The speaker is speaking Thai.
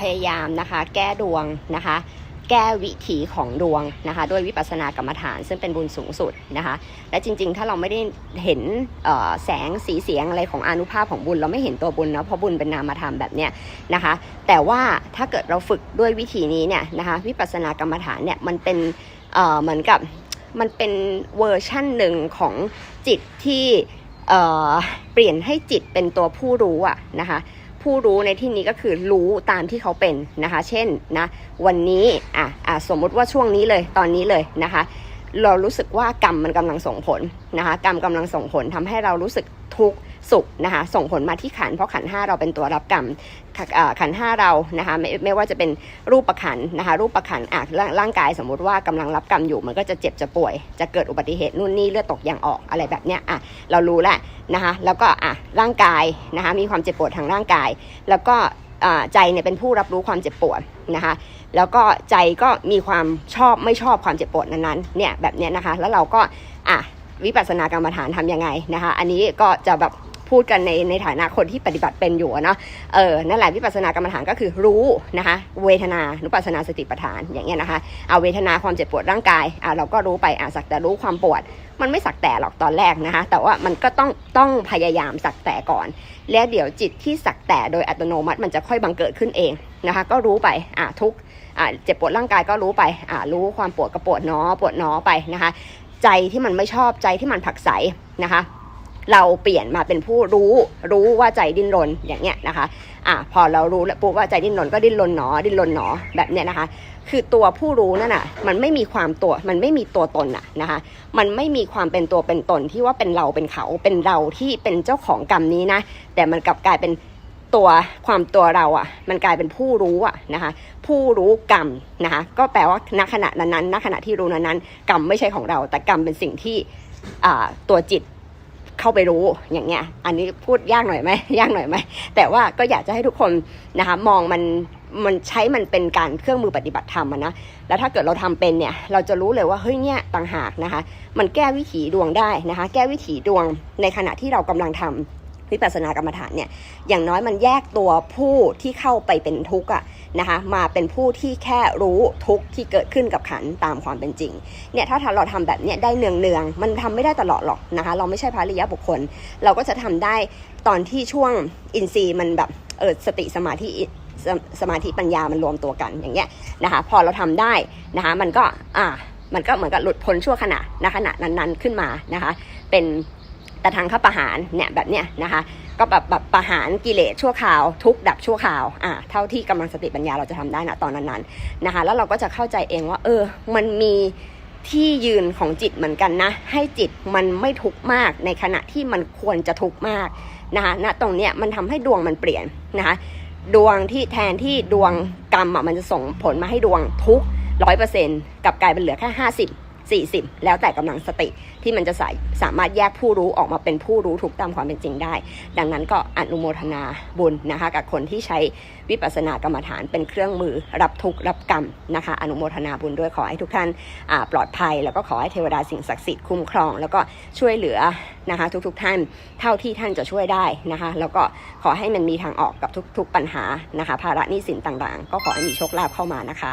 พยายามนะคะ แก้ดวงนะคะ แก้วิถีของดวงนะคะ ด้วยวิปัสสนากรรมฐาน ซึ่งเป็นบุญสูงสุดนะคะ และจริง ๆ ถ้าเราไม่ได้เห็นแสงสีเสียงอะไรของอนุภาพของบุญ เราไม่เห็นตัวบุญนะเพราะบุญเป็นนามธรรมแบบเนี้ยนะคะ แต่ว่าถ้าเกิดเราฝึกด้วยวิธีนี้เนี่ยนะคะวิปัสสนากรรมฐานเนี่ยมันเป็นเหมือนกับมันเป็นเวอร์ชั่นหนึ่งของจิตที่เอ่อเปลี่ยนให้จิตเป็นตัวผู้รู้อะนะคะ ผู้รู้ในที่นี้ก็คือรู้ตามที่เขาเป็นนะคะ เช่นนะวันนี้อะอะสมมุติว่าช่วงนี้เลยตอนนี้เลยนะคะ เรารู้สึกว่ากรรมมันกำลังส่งผลนะคะ กรรมกำลังส่งผลทำให้เรารู้สึกทุกข์ สุขนะคะส่งผลมาที่ขันเพราะขันห้าเราเป็นตัวรับกรรมขานห้าเรานะคะไม่ไม่ว่าจะเป็นรูปประขันนะคะรูปประขันอะร่างร่างกายสมมุติว่ากำลังรับกรรมอยู่มันก็จะเจ็บจะป่วย จะเกิดอุบัติเหตุนู่นนี่เลือดตกยางออกอะไรแบบเนี้ยอะเรารู้แหละนะคะแล้วก็อะร่างกายนะคะมีความเจ็บปวดทางร่างกาย แล้วก็ใจเนี่ยเป็นผู้รับรู้ความเจ็บปวดนะคะ แล้วก็ใจก็มีความชอบไม่ชอบความเจ็บปวดนั้นๆเนี่ยแบบเนี้ยนะคะ แล้วเราก็อะวิปัสสนากรรมฐานทำยังไงนะคะ อันนี้ก็จะแบบ พูดกันในในฐานะคนที่ปฏิบัติเป็นอยู่เนาะเออนั่นแหละวิปัสสนากรรมฐานก็คือรู้นะคะ เวทนานุปัสสนาสติปัฏฐานอย่างเงี้ยนะคะเอาเวทนาความเจ็บปวดร่างกายอะเราก็รู้ไปอะสักแต่รู้ความปวด มันไม่สักแต่หรอกตอนแรกนะคะ แต่ว่ามันก็ต้องต้องพยายามสักแต่ก่อน แล้วเดี๋ยวจิตที่สักแต่โดยอัตโนมัติมันจะค่อยบังเกิดขึ้นเองนะคะ ก็รู้ไปอะทุกอะเจ็บปวดร่างกายก็รู้ไปอะรู้ความปวดก็ปวดเนาะปวดเนาะไปนะคะ ใจที่มันไม่ชอบใจที่มันผักไสนะคะ เราเปลี่ยนมาเป็นผู้รู้รู้ว่าใจดิ้นรนอย่างเงี้ยนะคะอะพอเรารู้แล้วปุ๊บว่าใจดิ้นรนก็ดิ้นรนหนอดิ้นรนหนอแบบเนี้ยนะคะ คือตัวผู้รู้นั่นน่ะมันไม่มีความตัวมันไม่มีตัวตนอะนะคะมันไม่มีความเป็นตัวเป็นตนที่ว่าเป็นเราเป็นเขาเป็นเราที่เป็นเจ้าของกรรมนี้นะ แต่มันกลับกลายเป็นตัวความตัวเราอะ่ะ มันกลายเป็นผู้รู้อะนะคะ ผู้รู้กรรมนะคะ ก็แปลว่าณขณะนั้นๆณขณะที่รู้นั้นๆกรรมไม่ใช่ของเรา แต่กรรมเป็นสิ่งที่ตัวจิต เข้าไปรู้อย่างเงี้ย อันนี้พูดยากหน่อยไหมยากหน่อยไหมแต่ว่าก็อยากจะให้ทุกคนนะคะมองมันมันใช้มันเป็นการเครื่องมือปฏิบัติธรรมนะ แล้วถ้าเกิดเราทำเป็นเนี่ย เราจะรู้เลยว่าเฮ้ยเนี่ยต่างหากนะคะ มันแก้วิถีดวงได้นะคะ แก้วิถีดวงในขณะที่เรากำลังทำ วิปัสสนากรรมฐานเนี่ยอย่างน้อยมันแยกตัวผู้ที่เข้าไปเป็นทุกข์อะนะคะมาเป็นผู้ที่แค่รู้ทุกข์ที่เกิดขึ้นกับขันตามความเป็นจริงเนี่ยถ้าเราทำแบบเนี้ยได้เนืองเนืองๆมันทำไม่ได้ตลอดหรอกนะคะเราไม่ใช่พระริยบุคคล เราก็จะทำได้ตอนที่ช่วงอินทรีย์มันแบบเออสติสมาธิสสมาธิปัญญามันรวมตัวกันอย่างเงี้ยนะคะพอเราทำได้นะคะมันก็อ่ามันก็เหมือนกับหลุดพ้นชั่วขณะณขณะนั้นๆขึ้นมานะคะเป็น แต่ทางข้าประหารเนี่ยแบบเนี้ยนะคะก็แบบแบบประหารกิเลสชั่วคราว ทุกดับชั่วคราวอ่าเท่าที่กำลังสติปัญญาเราจะทำได้นะตอนนั้นๆนะคะแล้วเราก็จะเข้าใจเองว่า เออ มันมีที่ยืนของจิตเหมือนกันนะ ให้จิตมันไม่ทุกข์มากในขณะที่มันควรจะทุกข์มากนะคะณตรงเนี้ยมันทำให้ดวงมันเปลี่ยนนะคะดวงที่แทนที่ดวงกรรมอะมันจะส่งผลมาให้ดวงทุกร้อยเปอร์เซ็นต์กลับกลายเป็นเหลือแค่ห้าสิบ สี่สิบแล้วแต่กำลังสติที่มันจะสาสามารถแยกผู้รู้ออกมาเป็นผู้รู้ถูกตามความเป็นจริงได้ ดังนั้นก็อนุโมทนาบุญนะคะ กับคนที่ใช้วิปัสสนากรรมฐานเป็นเครื่องมือรับทุกข์รับกรรมนะคะ อนุโมทนาบุญด้วยขอให้ทุกท่านปลอดภัย แล้วก็ขอให้เทวดาสิ่งศักดิ์สิทธิ์คุ้มครอง แล้วก็ช่วยเหลือนะคะทุกๆท่านเท่าที่ท่านจะช่วยได้นะคะ แล้วก็ขอให้มันมีทางออกกับทุก ๆปัญหานะคะ ภาระหนี้สินต่างๆ ก็ขอให้มีโชคลาภเข้ามานะคะ